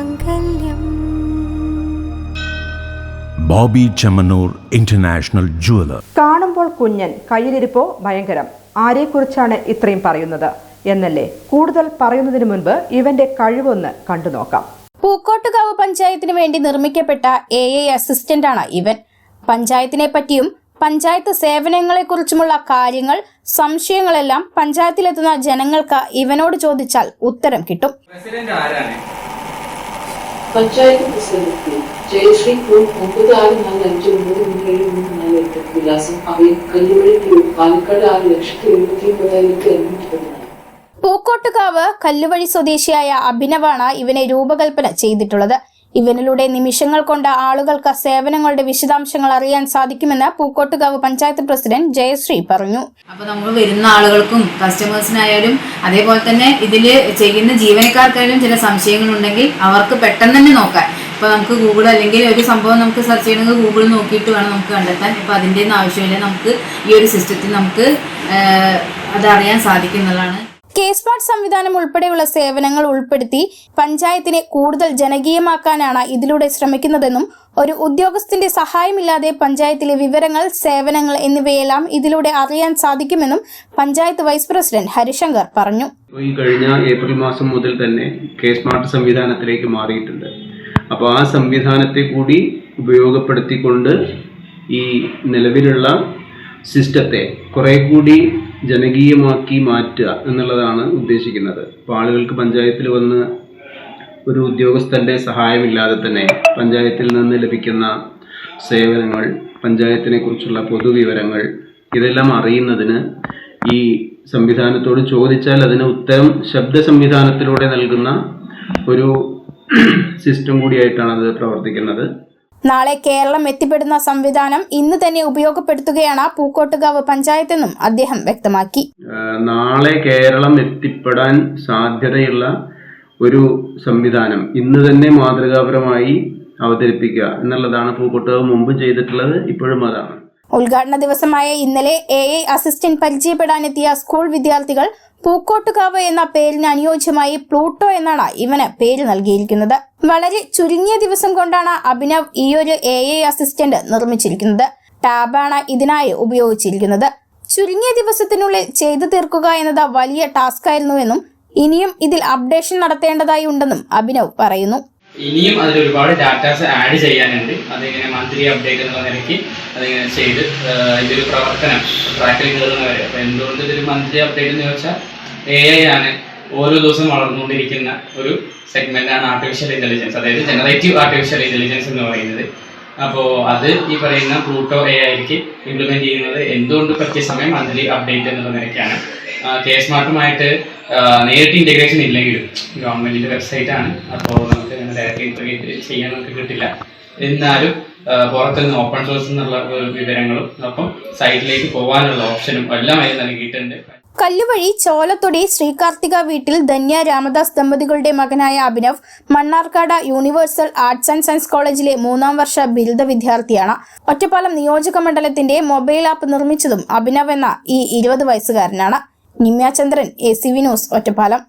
മാംഗല്യം Boby Chemmanur international jeweller. കാണുമ്പോൾ കുഞ്ഞൻ കയ്യിലിരിപ്പോ ഭയങ്കരം. ആരെക്കുറിച്ചാണ് ഇത്രയും പറയുന്നത്? എന്നല്ലേ കൂടുതൽ പറയുന്നതിന് മുൻപ് ഇവന്റെ കഴിവൊന്ന് കണ്ടു നോക്കാം. പൂക്കോട്ടുകാവ് പഞ്ചായത്തിന് വേണ്ടി നിർമ്മിക്കപ്പെട്ട എ ഐ അസിസ്റ്റന്റാണ് ഇവൻ. പഞ്ചായത്തിനെ പറ്റിയും പഞ്ചായത്ത് സേവനങ്ങളെക്കുറിച്ചുമുള്ള കാര്യങ്ങൾ സംശയങ്ങളെല്ലാം പഞ്ചായത്തിലെത്തുന്ന ജനങ്ങൾക്ക് ഇവനോട് ചോദിച്ചാൽ ഉത്തരം കിട്ടും. പ്രസിഡന്റ് ആരാണ്? പഞ്ചായത്ത് പ്രസിഡന്റ് ജയശ്രീ ഫോൺ ഒമ്പത് ആറ് നാല് അഞ്ച് ഒമ്പത് മൂന്ന് ഏഴ് മൂന്ന് നാല് എട്ട് വിലാസം അവയിൽ കല്ലുവഴി പാലക്കാട് ആറ് ലക്ഷത്തി എഴുപത്തി ഒമ്പതായിരത്തി അഞ്ഞൂറ്റി പതിനാല്. പൂക്കോട്ടുകാവ് കല്ലുവഴി സ്വദേശിയായ അഭിനവാണ് ഇവനെ രൂപകൽപ്പന ചെയ്തിട്ടുള്ളത്. ഇവനിലൂടെ നിമിഷങ്ങൾ കൊണ്ട് ആളുകൾക്ക് സേവനങ്ങളുടെ വിശദാംശങ്ങൾ അറിയാൻ സാധിക്കുമെന്ന് പൂക്കോട്ടുകാവ് പഞ്ചായത്ത് പ്രസിഡന്റ് ജയശ്രീ പറഞ്ഞു. അപ്പൊ നമ്മൾ വരുന്ന ആളുകൾക്കും കസ്റ്റമേഴ്സിനായാലും അതേപോലെ തന്നെ ഇതിൽ ചെയ്യുന്ന ജീവനക്കാർക്കായാലും ചില സംശയങ്ങൾ ഉണ്ടെങ്കിൽ അവർക്ക് പെട്ടെന്ന് തന്നെ നോക്കാൻ ഇപ്പോൾ നമുക്ക് ഗൂഗിൾ അല്ലെങ്കിൽ ഒരു സംഭവം നമുക്ക് സെർച്ച് ചെയ്യണമെങ്കിൽ ഗൂഗിൾ നോക്കിയിട്ട് വേണം നമുക്ക് കണ്ടെത്താൻ. ഇപ്പോൾ അതിന്റെ ഒന്നും ആവശ്യമില്ല. നമുക്ക് ഈ ഒരു സിസ്റ്റത്തിൽ നമുക്ക് അത് അറിയാൻ സാധിക്കുന്നതാണ് കെ സ്മാർട്ട് സംവിധാനം ഉൾപ്പെടെയുള്ള സേവനങ്ങൾ ഉൾപ്പെടുത്തി പഞ്ചായത്തിനെ കൂടുതൽ ജനകീയമാക്കാനാണ് ഇതിലൂടെ ശ്രമിക്കുന്നതെന്നും ഒരു ഉദ്യോഗസ്ഥന്റെ സഹായമില്ലാതെ പഞ്ചായത്തിലെ വിവരങ്ങൾ സേവനങ്ങൾ എന്നിവയെല്ലാം ഇതിലൂടെ അറിയാൻ സാധിക്കുമെന്നും പഞ്ചായത്ത് വൈസ് പ്രസിഡന്റ് ഹരിശങ്കർ പറഞ്ഞു. ഈ കഴിഞ്ഞ ഏപ്രിൽ മാസം മുതൽ തന്നെ കെ സ്മാർട്ട് സംവിധാനത്തിലേക്ക് മാറിയിട്ടുണ്ട്. അപ്പോൾ ആ സംവിധാനത്തെ കൂടി ഉപയോഗപ്പെടുത്തിക്കൊണ്ട് ഈ നിലവിലുള്ള സിസ്റ്റത്തെ കുറെ കൂടി ജനകീയമാക്കി മാറ്റുക എന്നുള്ളതാണ് ഉദ്ദേശിക്കുന്നത്. അപ്പോൾ ആളുകൾക്ക് പഞ്ചായത്തിൽ വന്ന് ഒരു ഉദ്യോഗസ്ഥന്റെ സഹായമില്ലാതെ തന്നെ പഞ്ചായത്തിൽ നിന്ന് ലഭിക്കുന്ന സേവനങ്ങൾ പഞ്ചായത്തിനെ കുറിച്ചുള്ള പൊതുവിവരങ്ങൾ ഇതെല്ലാം അറിയുന്നതിന് ഈ സംവിധാനത്തോട് ചോദിച്ചാൽ അതിന് ഉത്തരം ശബ്ദ സംവിധാനത്തിലൂടെ നൽകുന്ന ഒരു സിസ്റ്റം കൂടിയായിട്ടാണ് അത് പ്രവർത്തിക്കുന്നത്. നാളെ കേരളം എത്തിപ്പെടുന്ന സംവിധാനം ഇന്ന് തന്നെ ഉപയോഗപ്പെടുത്തുകയാണ് പൂക്കോട്ടുകാവ് പഞ്ചായത്തെന്നും അദ്ദേഹം വ്യക്തമാക്കി. നാളെ കേരളം എത്തിപ്പെടാൻ സാധ്യതയുള്ള ഒരു സംവിധാനം ഇന്ന് തന്നെ മാതൃകാപരമായി അവതരിപ്പിക്കുക എന്നുള്ളതാണ് പൂക്കോട്ടുകാവ് മുമ്പ് ചെയ്തിട്ടുള്ളത് ഇപ്പോഴും അതാണ്. ഉദ്ഘാടന ദിവസമായ ഇന്നലെ എ ഐ അസിസ്റ്റന്റ് പരിചയപ്പെടാനെത്തിയ സ്കൂൾ വിദ്യാർത്ഥികൾ പൂക്കോട്ടുകാവ് എന്ന പേരിന് അനുയോജ്യമായി പ്ലൂട്ടോ എന്നാണ് ഇവന് പേര് നൽകിയിരിക്കുന്നത്. വളരെ ചുരുങ്ങിയ ദിവസം കൊണ്ടാണ് അഭിനവ് ഈ ഒരു എ ഐ അസിസ്റ്റന്റ് നിർമ്മിച്ചിരിക്കുന്നത്. ടാബാണ് ഇതിനായി ഉപയോഗിച്ചിരിക്കുന്നത്. ചുരുങ്ങിയ ദിവസത്തിനുള്ളിൽ ചെയ്തു തീർക്കുക എന്നത് വലിയ ടാസ്ക് ആയിരുന്നുവെന്നും ഇനിയും ഇതിൽ അപ്ഡേഷൻ നടത്തേണ്ടതായി ഉണ്ടെന്നും അഭിനവ് പറയുന്നു. ഇനിയും അതിൽ ഒരുപാട് ഡാറ്റാസ് ആഡ് ചെയ്യാനുണ്ട്. അതിങ്ങനെ മന്ത്ലി അപ്ഡേറ്റ് എന്നുള്ള നിലയ്ക്ക് അതിങ്ങനെ ചെയ്ത് ഇതൊരു പ്രവർത്തനം ട്രാക്കിൽ കയറുന്നവരെ അപ്പോൾ എന്തുകൊണ്ട് ഇതൊരു മന്ത്ലി അപ്ഡേറ്റ് എന്ന് ചോദിച്ചാൽ എ ഐ ആണ് ഓരോ ദിവസം വളർന്നുകൊണ്ടിരിക്കുന്ന ഒരു സെഗ്മെന്റ് ആണ് ആർട്ടിഫിഷ്യൽ ഇന്റലിജൻസ് അതായത് ജനറേറ്റീവ് ആർട്ടിഫിഷ്യൽ ഇന്റലിജൻസ് എന്ന് പറയുന്നത്. അപ്പോൾ അത് ഈ പറയുന്ന പ്ലൂട്ടോ എ ആയിരിക്കും ഇംപ്ലിമെന്റ് ചെയ്യുന്നത് എന്തുകൊണ്ട് പറ്റിയ സമയം മന്ത്ലി അപ്ഡേറ്റ് എന്നുള്ള നിലയ്ക്കാണ്. കെ സ്മാർട്ടുമായിട്ട് നേരിട്ട് ഇന്റഗ്രേഷൻ ഇല്ലെങ്കിലും ഗവൺമെന്റിന്റെ വെബ്സൈറ്റ് ആണ്. അപ്പോൾ നമുക്ക് ഡയറക്റ്റ് ഇന്റഗ്രേറ്റ് ചെയ്യാൻ നമുക്ക് കിട്ടില്ല. എന്നാലും പുറത്തുനിന്ന് ഓപ്പൺ സോഴ്സ് എന്നുള്ള വിവരങ്ങളും ഒപ്പം സൈറ്റിലേക്ക് പോകാനുള്ള ഓപ്ഷനും എല്ലാം അതിൽ നൽകിയിട്ടുണ്ട് കല്ലുവഴി ചോലത്തൊടി ശ്രീകാർത്തിക വീട്ടിൽ ധന്യ രാമദാസ് ദമ്പതികളുടെ മകനായ Abhinav Mannarkkad Universal Arts and Science കോളേജിലെ മൂന്നാം വർഷ ബിരുദ വിദ്യാർത്ഥിയാണ്. ഒറ്റപ്പാലം നിയോജക മണ്ഡലത്തിന്റെ മൊബൈൽ ആപ്പ് നിർമ്മിച്ചതും അഭിനവ് എന്ന ഈ ഇരുപത് വയസ്സുകാരനാണ്. Nimya Chandran A C V News Ottapalam.